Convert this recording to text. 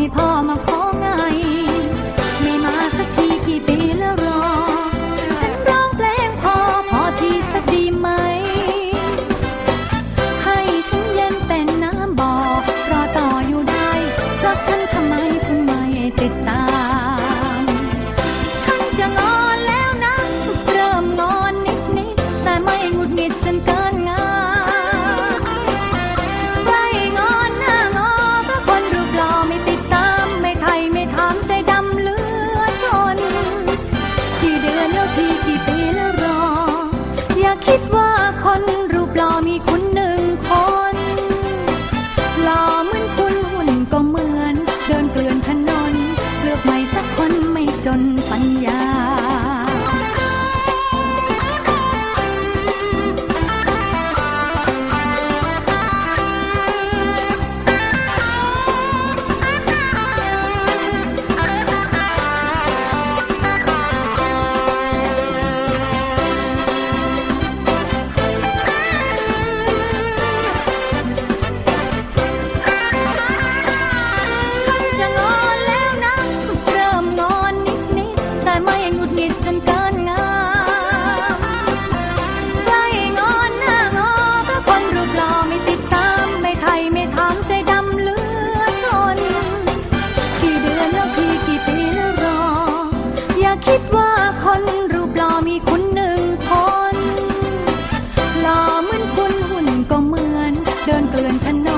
ให้พ่อมาขอไง ไม่มาสักทีกี่ปีแล้วรอ ฉันร้องเพลงพอพอทีสักดีไหม ให้ฉันเย็นเป็นน้ำบ่อรอต่ออยู่ได้รักฉันทำไมคุณไม่ติดตามาคิดว่าคนรูปลอมีคุณหนึ่งคนหล่อเหมือนคุณหุ่นก็เหมือน เดินเกลื่อนถนน เลือกไม่สักคนไม่จนปัญญา เกินใกล้งอนหน้างอก็คนรูปลอไม่ติดตาม ไม่ไทยไม่ถามใจดำเลือทนกี่เดือนแล้วพีกี่ปีแล้วรอ อย่าคิดว่าคนรูปลอมีคุณหนึ่งคนหอเหมือนคุณหุ่นก็เหมือน เดินเกลื่อนถนน